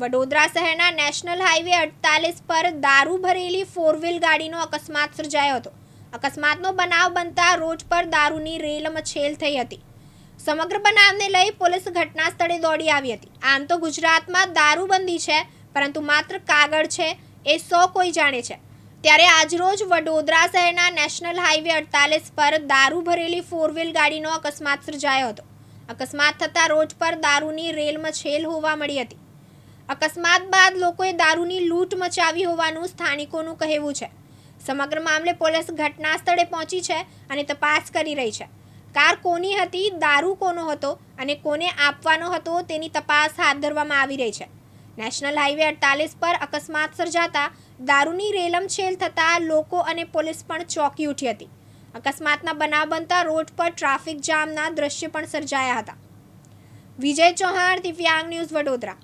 વડોદરા શહેરના national highway અડતાલીસ પર દારૂ ભરેલી ફોર વ્હીલ ગાડીનો અકસ્માત સર્જાયો હતો. અકસ્માતનો બનાવ બનતા રોડ પર દારૂની રેલ મછેલ થઈ હતી. સમગ્ર બનાવને લઈ પોલીસ ઘટના સ્થળે દોડી આવી હતી. આમ તો ગુજરાતમાં દારૂબંધી છે, પરંતુ માત્ર કાગળ છે, એ સો કોઈ જાણે છે. ત્યારે આજરોજ વડોદરા શહેરના નેશનલ હાઈવે અડતાલીસ પર દારૂ ભરેલી ફોર વ્હીલ ગાડીનો અકસ્માત સર્જાયો હતો. અકસ્માત થતાં રોડ પર દારૂની રેલ મછેલ હોવા મળી હતી. અકસ્માત બાદ લોકોએ દારૂની લૂંટ મચાવી હોવાનું સ્થાનિકોનું કહેવું છે. સમગ્ર મામલે પોલીસ ઘટના સ્થળે પહોંચી છે અને તપાસ કરી રહી છે. કાર કોની હતી, દારૂ કોનો હતો અને કોને આપવાનો હતો તેની તપાસ હાથ ધરવામાં આવી રહી છે. નેશનલ હાઈવે અડતાલીસ પર અકસ્માત સર્જાતા દારૂની રેલમછેલ થતાં લોકો અને પોલીસ પણ ચોંકી ઉઠી હતી. અકસ્માતના બનાવ બનતા રોડ પર ટ્રાફિક જામના દ્રશ્ય પણ સર્જાયા હતા. વિજય ચૌહાણ, દિવ્યાંગ ન્યૂઝ વડોદરા.